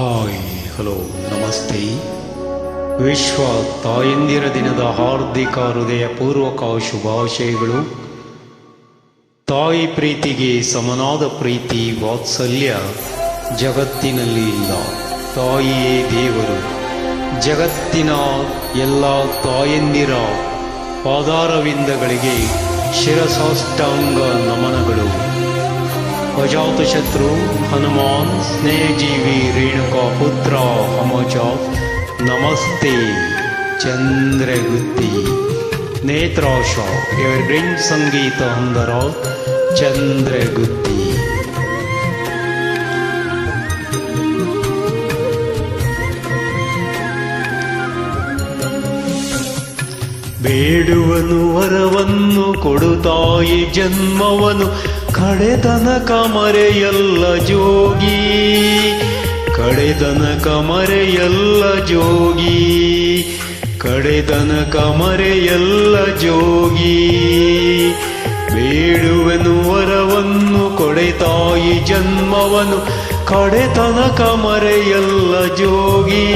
Hi, hello, ನಮಸ್ತೆ. ವಿಶ್ವ ತಾಯಂದಿರ ದಿನದ ಹಾರ್ದಿಕ ಹೃದಯಪೂರ್ವಕ ಶುಭಾಶಯಗಳು. ತಾಯಿ ಪ್ರೀತಿಗೆ ಸಮನಾದ ಪ್ರೀತಿ ವಾತ್ಸಲ್ಯ ಜಗತ್ತಿನಲ್ಲಿ ಇಲ್ಲ. ತಾಯಿಯೇ ದೇವರು. ಜಗತ್ತಿನ ಎಲ್ಲ ತಾಯಂದಿರ ಪಾದಾರವಿಂದಗಳಿಗೆ ಶಿರಸಾಷ್ಟಾಂಗ ನಮನಗಳು. ಅಜಾತಶತ್ರು ಹನುಮಾನ್ ಸ್ನೇಹಜೀವಿ ರೇಣುಕಾ ಪುತ್ರ ಹಮಜ ನಮಸ್ತೆ ಚಂದ್ರಗುತ್ತಿ, ನೇತ್ರಾಶ ಎವರ್ಗ್ರೀನ್ ಸಂಗೀತ अंदर ಚಂದ್ರಗುತ್ತಿ. ಬೇಡುವನು ವರವನ್ನು ಕೊಡುತ್ತಾಯಿ ಜನ್ಮವನು ಕಡೆತನಕ ಕಮರೆಯಲ್ಲ ಜೋಗಿ, ಕಡೆದನ ಕಮರೆಯಲ್ಲ ಜೋಗಿ, ಕಡೆದನ ಕಮರೆಯಲ್ಲ ಜೋಗಿ. ಬೇಡುವೆನು ವರವನ್ನು ಕೊಡೆತಾಯಿ ಜನ್ಮವನು ಕಡೆತನ ಕಮರೆಯಲ್ಲ ಜೋಗಿ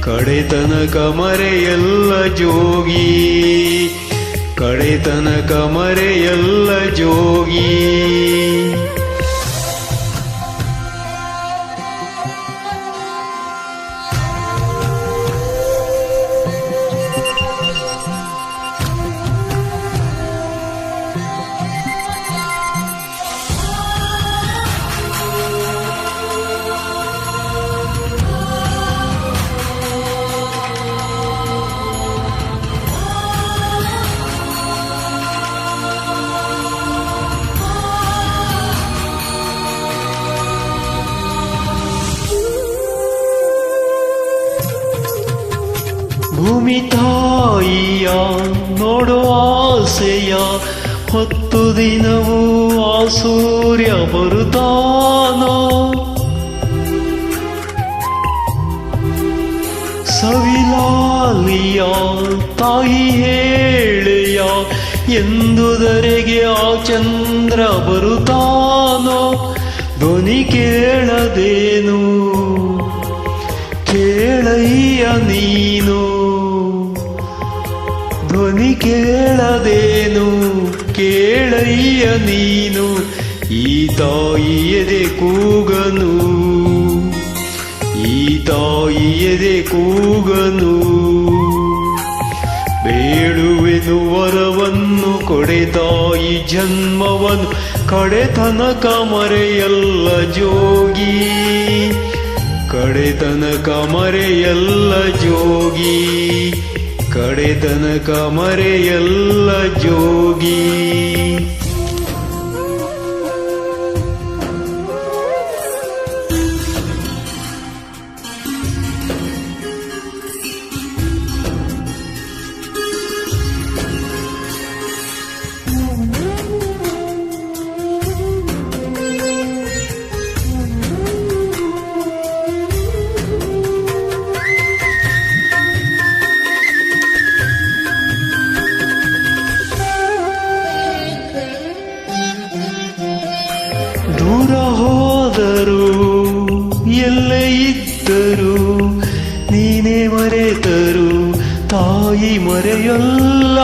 ಕಡೆತನ ಕಮರೆಯಲ್ಲ ಜೋಗಿ. ಕಡೆತನಕ ಮರೆಯಲ್ಲ ಜೋಗಿ. ಭೂಮಿ ತಾಯಿಯ ನೋಡುವ ಆಸೆಯ ಹತ್ತು ದಿನವೂ ಆ ಸೂರ್ಯ ಬರುತ್ತಾನೋ? ಸವಿಲಾಲಿಯ ತಾಯಿ ಹೇಳೆಯ ಎಂದುದರೆಗೆ ಆ ಚಂದ್ರ ಬರುತ್ತಾನೋ? ಧ್ವನಿ ಕೇಳದೇನು? ಕೇಳಯ್ಯ ನೀನು? ಕೇಳದೇನು ಕೇಳಯ್ಯ ನೀನು, ಈ ತಾಯಿಯದೆ ಕೂಗನು. ಈ ತಾಯಿಯದೆ ಕೂಗನು. ಬೇಡುವೆನು ವರವನ್ನು ಕೊಡೆ ತಾಯಿ ಜನ್ಮವನ್ನು ಕಡೆತನಕ ಮರೆಯಲ್ಲ ಜೋಗಿ. ಕಡೆತನಕ ಮರೆಯಲ್ಲ ಜೋಗಿ. ಕಡೆತನಕ ಮರೆಯಲ್ಲ ಜೋಗಿ. ತಾಯಿ ಮರೆಯಲ್ಲ.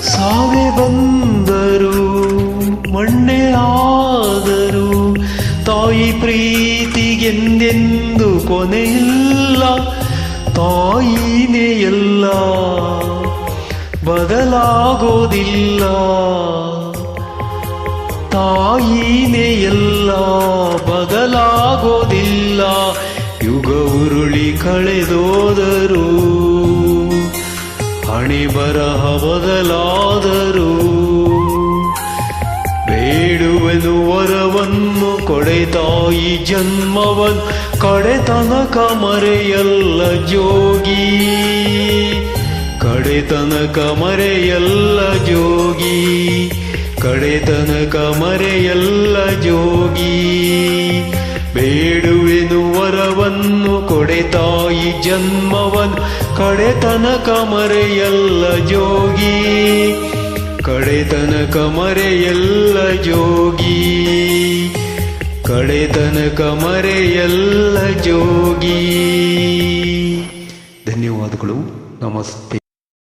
ಸಾವೆ ಬಂದರು, ಮಣ್ಣೆ ಆದರು. ತಾಯಿ ಪ್ರೀತಿಗೆಂದೆಂದು ಕೊನೆಯಿಲ್ಲ. ತಾಯಿನೇ ಎಲ್ಲ, ಬದಲಾಗೋದಿಲ್ಲ. ತಾಯಿನೇ ಎಲ್ಲ, ಬದಲಾಗೋದಿಲ್ಲ. ಯುಗ ಉರುಳಿ ಕಳೆದೋದರು. ಹಣೆ ಬರಹ ಬದಲಾದರು. ಬೇಡುವೆನು ವರವನ್ನು ಕೊಡೆ ತಾಯಿ ಜನ್ಮವನ್ನು ಕಡೆತನಕ ಮರೆಯಲ್ಲ ಜೋಗಿ. ಕಡೆತನಕ ಮರೆಯಲ್ಲ ಜೋಗಿ. ಕಡೆತನಕ ಮರೆಯಲ್ಲ ಜೋಗಿ. ಬೇಡುವೆನು ವರವನ್ನು ಕೊಡೆ ತಾಯಿ ಜನ್ಮವನ್ನು ಕಡೆತನಕ ಮರೆಯಲ್ಲ ಜೋಗಿ. ಕಡೆತನಕ ಮರೆಯಲ್ಲ ಜೋಗಿ. ಕಡೆತನಕ ಮರೆಯಲ್ಲ ಜೋಗಿ. ಧನ್ಯವಾದಗಳು. ನಮಸ್ತೆ.